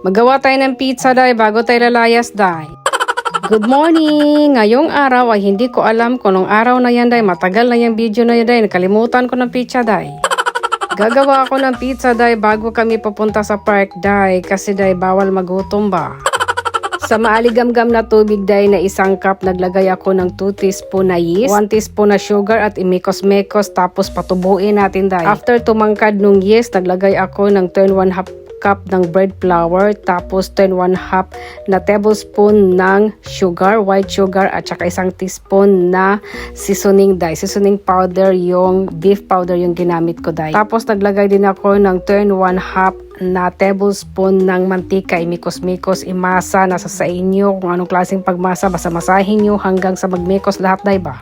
Magawa tayo ng pizza day bago tayo lalayas day. Good morning! Ngayong araw ay hindi ko alam kung anong araw na yan day. Matagal na yung video na yan day. Nakalimutan ko ng pizza day. Gagawa ako ng pizza day bago kami pupunta sa park day kasi day bawal magutom ba. Sa maaligamgam na tubig day na isang cup, naglagay ako ng 2 teaspoon na yeast, 1 teaspoon na sugar at imikos-mekos tapos patubuin natin day. After tumangkad nung yeast, naglagay ako ng 10 1 half cup ng bread flour tapos 10 1 half na tablespoon ng sugar, white sugar at saka isang teaspoon na seasoning dye. Seasoning powder yung beef powder yung ginamit ko dye. Tapos naglagay din ako ng 10 1 half na tablespoon ng mantika, imikos-mikos, imasa, nasa sa inyo kung anong klaseng pagmasa, basta masahin nyo hanggang sa magmikos lahat, day ba?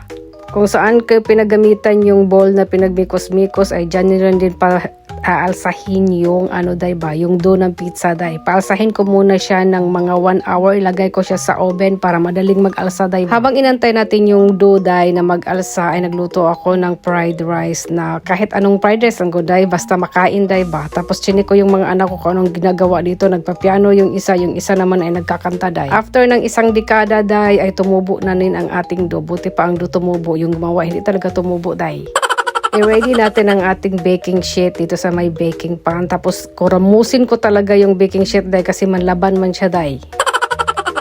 Kung saan kayo pinagamitan yung bowl na pinagmikos-mikos ay dyan rin din pa aalsahin yung ano day ba, yung dough ng pizza day. Paalsahin ko muna siya ng mga 1 hour, ilagay ko siya sa oven para madaling mag-alsa day. Habang inantay natin yung dough day na mag-alsa ay nagluto ako ng fried rice na kahit anong fried rice ang day, basta makain day ba. Tapos chinik ko yung mga anak ko kung anong ginagawa dito, nagpapiano yung isa, yung isa naman ay nagkakanta day. After ng isang dekada day ay tumubo na rin ang ating dough. Buti pa ang dough tumubo, yung gumawa hindi talaga tumubo day. I-ready natin ang ating baking sheet dito sa may baking pan. Tapos kuramusin ko talaga yung baking sheet dahil kasi manlaban man siya dahil.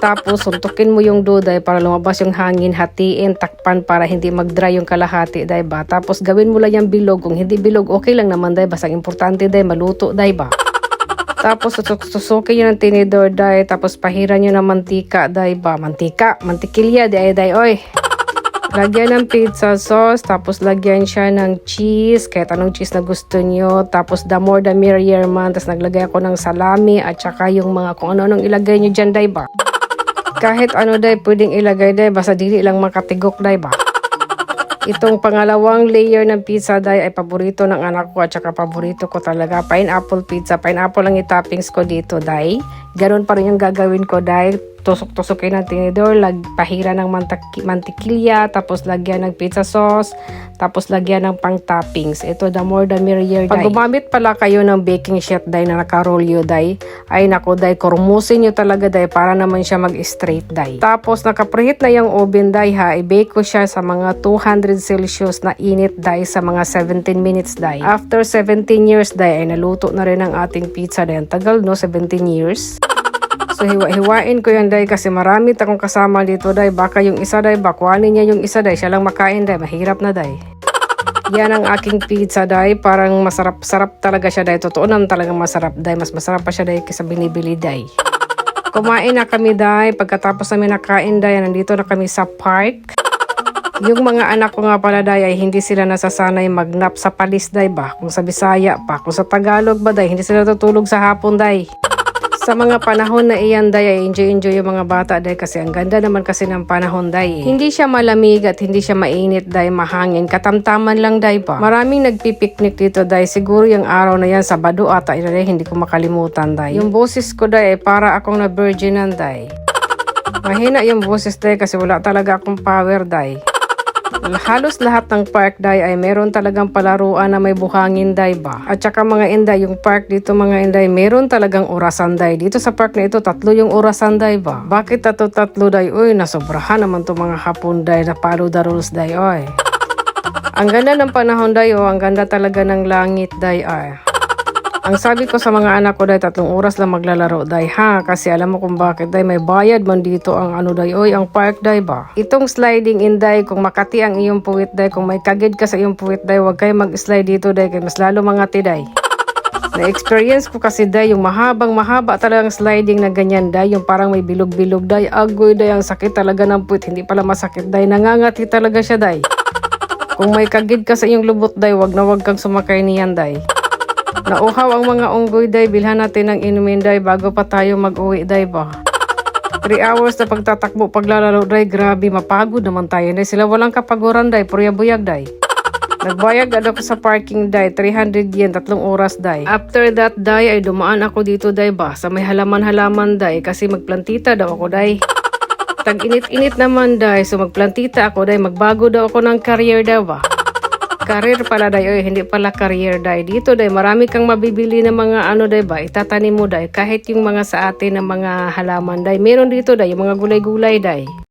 Tapos suntukin mo yung dahil para lumabas yung hangin, hatiin, takpan para hindi mag-dry yung kalahati dahil ba. Tapos gawin mo lang yung bilog. Kung hindi bilog, okay lang naman dahil basta ang importante dahil maluto dahil ba. Tapos susuk susukin nyo ng tinidor dahil tapos pahiran nyo ng mantika dahil ba. Mantika, mantikilya dahil dahil oy. Lagyan ng pizza sauce, tapos lagyan siya ng cheese, kahit anong cheese na gusto nyo. Tapos the more the merrier man. Tapos naglagay ako ng salami at saka yung mga kung ano-anong ilagay nyo dyan, day? Kahit ano day, pwedeng ilagay day, basta dili lang makatigok day ba? Itong pangalawang layer ng pizza day ay paborito ng anak ko at saka paborito ko talaga. Pineapple pizza. Pineapple lang itoppings ko dito day. Ganon pa rin yung gagawin ko day. Tusok-tusokin ng tinidor, lag, pahira ng mantak- mantikilya, tapos lagyan ng pizza sauce, tapos lagyan ng pang toppings. Ito, the more the merrier day. Pag gumamit pala kayo ng baking sheet day na nakarolyo day, ay nako day, kurmusin nyo talaga day para naman siya mag-straight day. Tapos nakapreheat na yung oven day ha, i-bake ko siya sa mga 200 Celsius na init day sa mga 17 minutes day. After 17 years day, ay naluto na rin ang ating pizza day. Ang tagal no, 17 years. So hiwa-hiwain ko yan day kasi marami akong kasama dito day. Baka yung isa day, bakwanin niya yung isa day. Siya lang makain day. Mahirap na day. Yan ang aking pizza day. Parang masarap-sarap talaga siya day. Totoo naman talaga masarap day. Mas masarap pa siya day kaysa binibili day. Kumain na kami day. Pagkatapos namin nakain day, nandito na kami sa park. Yung mga anak ko nga pala day ay hindi sila nasasanay magnap sa palis day ba? Kung sa Bisaya pa, kung sa Tagalog ba day, hindi sila tutulog sa hapon day. Sa mga panahon na iyan day ay enjoy-enjoy yung mga bata day kasi ang ganda naman kasi ng panahon day. eh. Hindi siya malamig at hindi siya mainit day, mahangin. Katamtaman lang day pa. Maraming nagpipiknik dito day. Siguro yung araw na yan, Sabado ata, day, hindi ko makalimutan day. Yung boses ko day ay para akong na virginan day. Mahina yung boses day kasi wala talaga akong power day. Halos lahat ng park day ay meron talagang palaruan na may buhangin day ba? At saka mga inday, yung park dito mga inday, meron talagang orasan day. Dito sa park na ito, tatlo yung orasan day ba? Bakit tatlo tatlo day? Uy, nasobrahan naman to mga hapon day na follow the rules day, oy. Ang ganda ng panahon day, oh. Ang ganda talaga ng langit day, ay. Ang sabi ko sa mga anak ko dahil tatlong oras lang maglalaro day ha? Kasi alam mo kung bakit day may bayad man dito ang ano day oy ang park day ba? Itong sliding in day kung makati ang iyong puwit day kung may kagid ka sa iyong puwit day wag kayo mag-slide dito day kay mas lalo mga day. Na-experience ko kasi day yung mahabang mahaba talagang sliding na ganyan day yung parang may bilog-bilog day. Agoy day ang sakit talaga ng puwit hindi pala masakit day. Nangangati talaga siya day. Kung may kagid ka sa iyong lubot day wag na wag kang sumakay niyan day Nauhaw ang mga unggoy day, bilhan natin ng inumin day bago pa tayo mag-uwi day ba. 3 hours na pagtatakbo paglalaro day, grabe mapagod naman tayo day. Sila walang kapaguran day, purya-buyag day. Nagbayag ako sa parking day, 300 yen, tatlong oras day. After that day ay dumaan ako dito day ba, sa may halaman-halaman day kasi magplantita daw ako day. Tag init-init naman day, so magplantita ako day, magbago daw ako ng career daw ba. Career pala day, oy, hindi pala career day. Dito day, marami kang mabibili ng mga ano day ba, itatanim mo day. Kahit yung mga sa atin na mga halaman day. Meron dito day, yung mga gulay-gulay day.